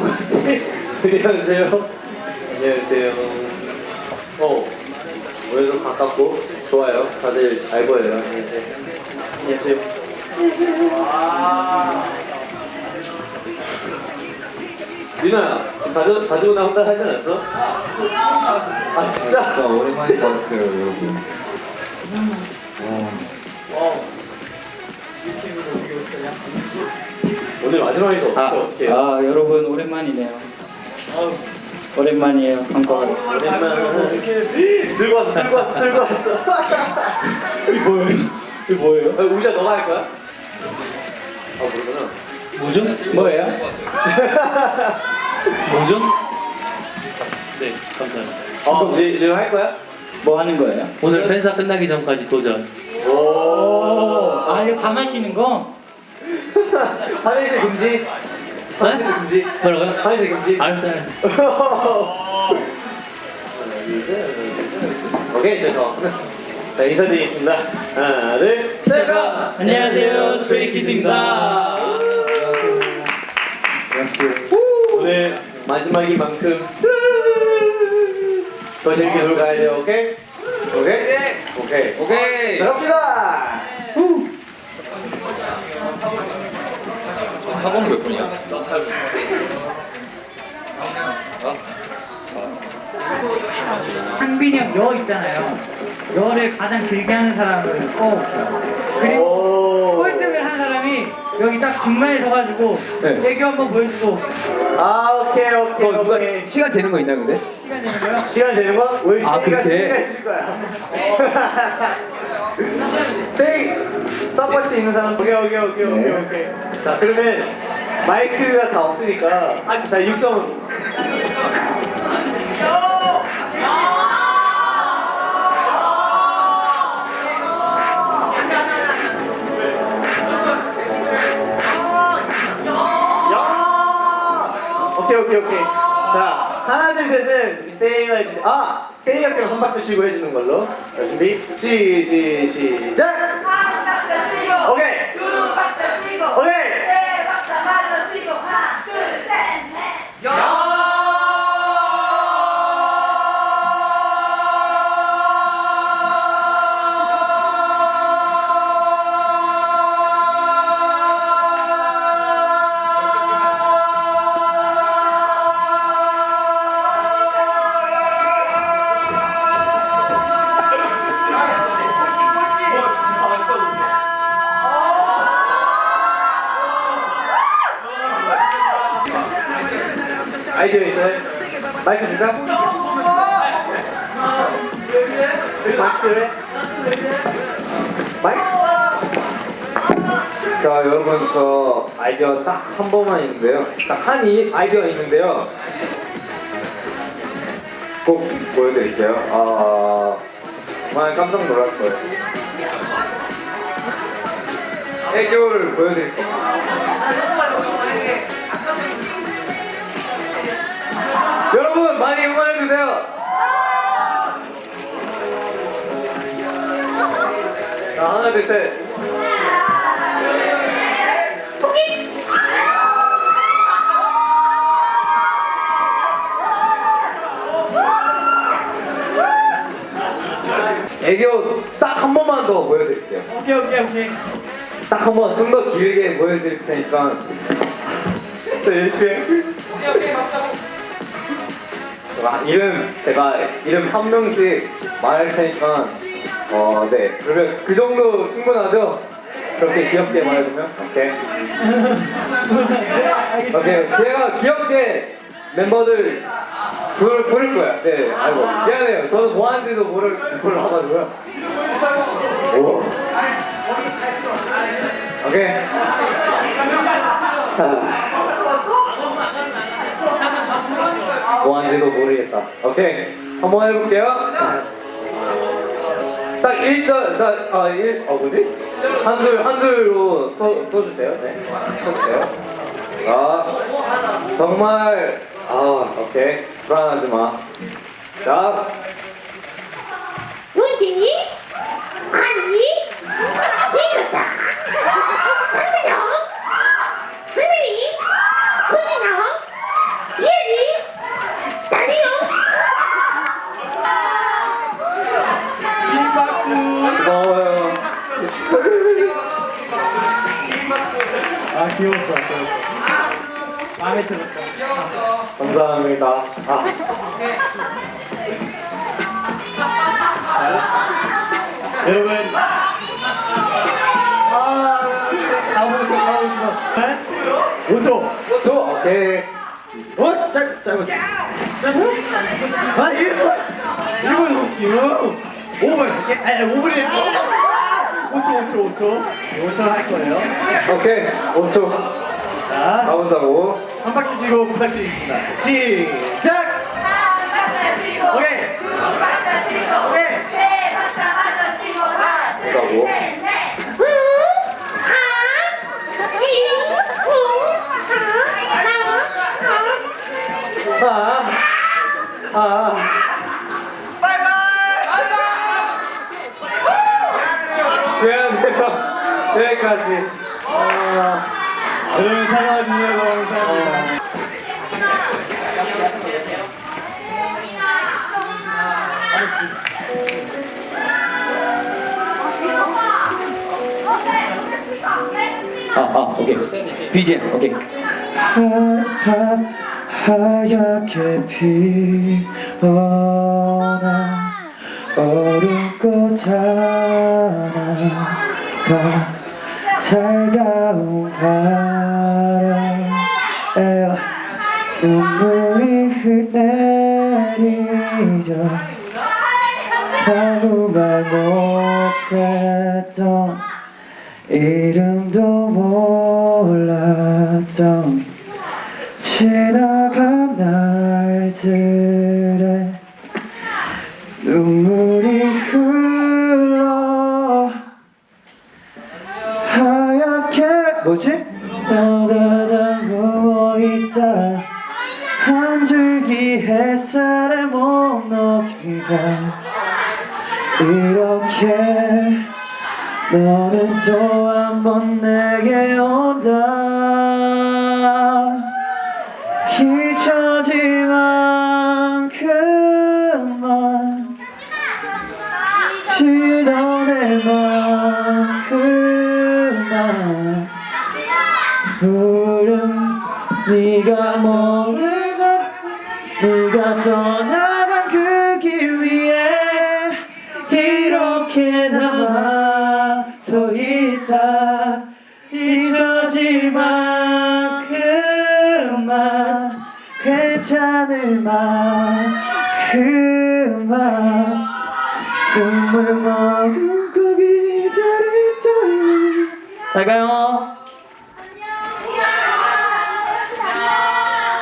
것 같지? 안녕하세요. 안녕하세요. 어, 오늘도 가깝고 좋아요. 다들 잘 보여요. 안녕하세요. 안녕하세요. 민아야, 가져, 가지고 나온다 하지 않았어? 아, 진짜? 진짜 같아요, 여러분. 오늘 마지막에서 아, 어떻게 해요? 아 여러분 오랜만이네요. 오랜만이에요. 한꺼번에. 오랜만에 들고 왔어, 들고 왔어, 들고 왔어. 이게 뭐예요? 이게 뭐예요? 아, 우자 너가 할 거야? 아 모르구나. 뭐죠? 뭐예요? 뭐죠? 네, 감사합니다. 어, 네, 네할 거야? 뭐 하는 거예요? 오늘 팬사 끝나기 전까지 도전. 오. 아 이거 다 마시는 거? 화장실 금지. 화장실 금지. 뭐라고요? 화장실 금지. 알았어요, 알았어요. 오케이, 됐어. 자, 인사드리겠습니다. 하나, 둘, 셋. 안녕하세요, 스트레이키즈입니다. 안녕하세요. 오늘 마지막인 만큼 더 재밌게 놀고 가야 돼요, 오케이? 오케이? 오케이. 오케이. 자, 갑시다! 학원 몇 분이야? 상빈이 형여 있잖아요. 여를 가장 길게 하는 사람을 뽑을게요. 그리고 오. 꼴등을 한 사람이 여기 딱 중간에 서가지고 네. 애교 한번 보여주고 아, 오케이, 오케이, 어, 누가 오케이. 시간 재는 거 있나 근데? 시간 되는 거요. 시간 되는 거? 우리 아, 그렇게? 거야. 스테이 스탑워치 있는 사람 오케이 오케이 오케이 오케이 네. 오케이. 자 그러면 마이크가 다 없으니까 자 육성. 야! 오케이 오케이 오케이. 자 하나 둘 셋은 세이가 해주세요. 아 세이가 그럼 한 박자 쉬고 해주는 걸로. 자 준비 시시 시작. 아이디어 있어요? 마이크 줄까? 여기 마이크 줄래? 마이크? 자, 여러분 저 아이디어 딱 한 번만 있는데요. 딱 한 아이디어 있는데요. 꼭 보여드릴게요. 아, 정말 깜짝 놀랄 거예요. 애교를 보여드릴 겁니 여러분 많이 응원해 주세요. 자 하나 둘 셋. 애교 딱 한 번만 더 보여드릴게요. 오케이 오케이 오케이. 딱 한 번 좀 더 길게 보여드릴 테니까 자 열심히 해. 제가 이름 제가 이름 한 명씩 말할 테니까 어네. 그러면 그 정도 충분하죠? 그렇게 귀엽게 말해주면? 오케이. 오케이. 제가 귀엽게 멤버들 부를, 부를 거야. 네 아이고. 미안해요. 저는 뭐 하는지도 모를 몰라가지고요. 오. 오케이 뭐 하는지도 모르겠다. 오케이. 한번 해볼게요. 딱 1절, 딱, 아, 1, 어, 뭐지? 한 줄, 한 줄로 써, 써주세요. 네. 써주세요. 아, 정말, 아, 오케이. 불안하지 마. 자, 귀여웠어 마음에 들었어 감사합니다. 아, 여러분 가고 싶어, 가고 싶어. 5초 저, 오케이. 어? 짧, 짧았어 아 1분 1분 넘기 5분 할게 아니 5분이 5초 5초 5초 5초 할 거예요 오케이. 5초. 자 가본다고. 한 바퀴 치고 부탁드리겠습니다 시작 오케이 오케이 가고. 아, 아. 미안해요. 여기까지. 아, 여러분 사랑해 주셔서 감사합니다 아, 아, 오케이. BGM, 오케이. 하얗게 피어나 어른 꽃 하나가 차가운 바람에 눈물이 아무 말 못했던 이름도 몰랐던 지나간 날들 뭐지? 떠다다 누워있다. 한 줄기 햇살에 못 녹이다. 이렇게 너는 또 한 번 내게 온다 울음 네가 먹는 것 네가 떠나간 그 길 위에 이렇게 남아 서 있다. 잊어지만 그만 괜찮을 만그만 눈물 머금고 기다리던 잘 가요